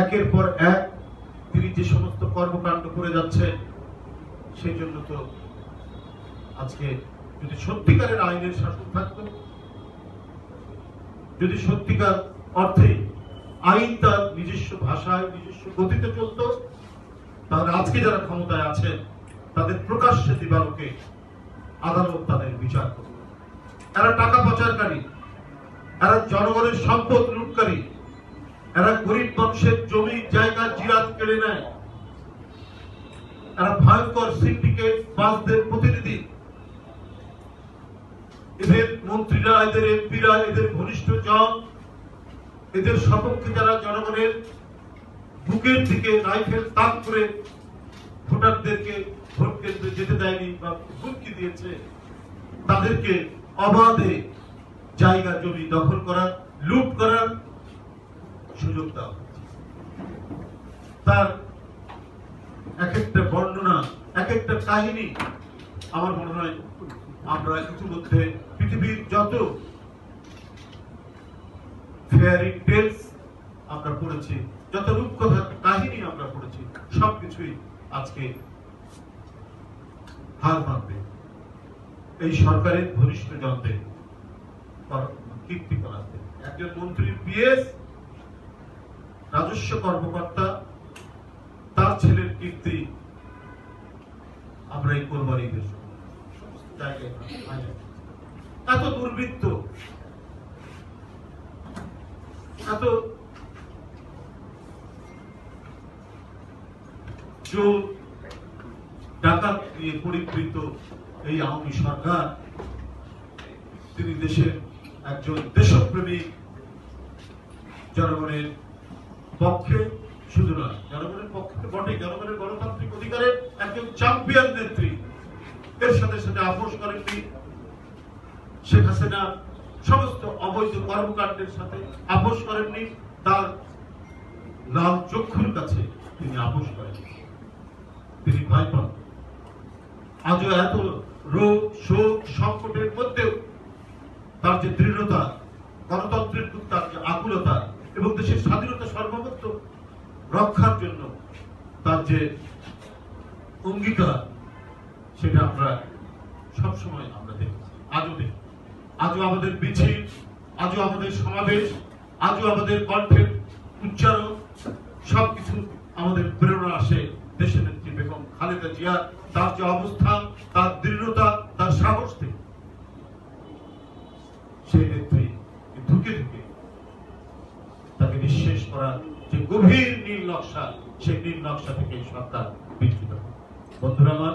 একের পর এক তিনি যে সমস্ত কর্মকাণ্ড করে যাচ্ছে সেই জন্য তো আজকে যদি সত্যিকারের আইনের শাসন থাকতো, যদি সত্যিকার অর্থে আইন তার নিজস্ব ভাষায়, নিজস্ব গতিতে চলত, তাহলে আজকে যারা ক্ষমতায় আছেন, তাদের প্রকাশ্যে দিবালোকে আদালত তাদের বিচার করবে। এরা টাকা পাচারকারী এরা জনগণের সম্পদ লুটকারী। এরা গরিব মানুষের জমি, জায়গা, জিরাত কেড়ে নেয়। এরা ভয়ঙ্কর সিন্ডিকেট, বাসদের প্রতিনিধি। এদের মন্ত্রীরা, এদের এমপিরা, এদের ঘনিষ্ঠ জন, এদের সপক্ষে যারা জনগণের বুকের দিকে রাইফেল তাক করে ভোটারদেরকে ভোট কেন্দ্রে যেতে দেয়নি বা হুমকি দিয়েছে, তাদেরকে অবাধে জায়গা, জমি দখল করার লুট করার সুযোগ দেওয়া তার এক একটা বর্ণনা এক একটা কাহিনী আমার মনে হয় আমরা ইতিমধ্যে পৃথিবীর যত ফেয়ারি টেলস আমরা পড়েছি, যত রূপকথার কাহিনী আমরা পড়েছি, সবকিছুই আজকে হার মানবে। এই সরকারের ঘনিষ্ঠ জনদের কীর্তি করাতে। একজন মন্ত্রীর পিএস রাজস্ব কর্মকর্তা, তার ছেলের কীর্তি আমরা এই কোরবানি। এত দুর্বৃত্ত, এত চোর ডাকাত দিয়ে পরিবৃত এই আওয়ামী সরকার, তিনি দেশের একজন দেশপ্রেমী জনগণের পক্ষে শুধু নয় জনগণের পক্ষে তো বটে জনগণের গণতান্ত্রিক অধিকারের একজন চ্যাম্পিয়ন নেত্রী। এর সাথে সাথে আপোষ করেননি শেখ হাসিনা সমস্ত অবৈধ কর্মকাণ্ডের সাথে আপোষ করেননি তার লাল চক্ষুর কাছে তিনি আপোষ করেন তিনি ভয় পান। আজও এত রোগ, শোক, সংকটের মধ্যেও তার যে দৃঢ়তা গণতন্ত্রের তার যে আকুলতা এবং দেশের স্বাধীনতা সর্বভৌমত্ব রক্ষার জন্য তার যে অঙ্গীকার, সেটা আমরা সবসময় আমরা দেখি আজও দেখি। আজও আমাদের মিছিল, আজও আমাদের সমাবেশ, আজও আমাদের কণ্ঠের উচ্চারণ, সবকিছু আমাদের প্রেরণা আসে দেশের নেত্রী বেগম খালেদা জিয়া তার যে অবস্থান, তার দৃঢ়তা, তার সাহস থেকে। সেই নেত্রী করার যে গভীর নীল নকশা সেই নীল নকশা থেকে এই সরকার বিচ্যুত বন্ধুরা আমার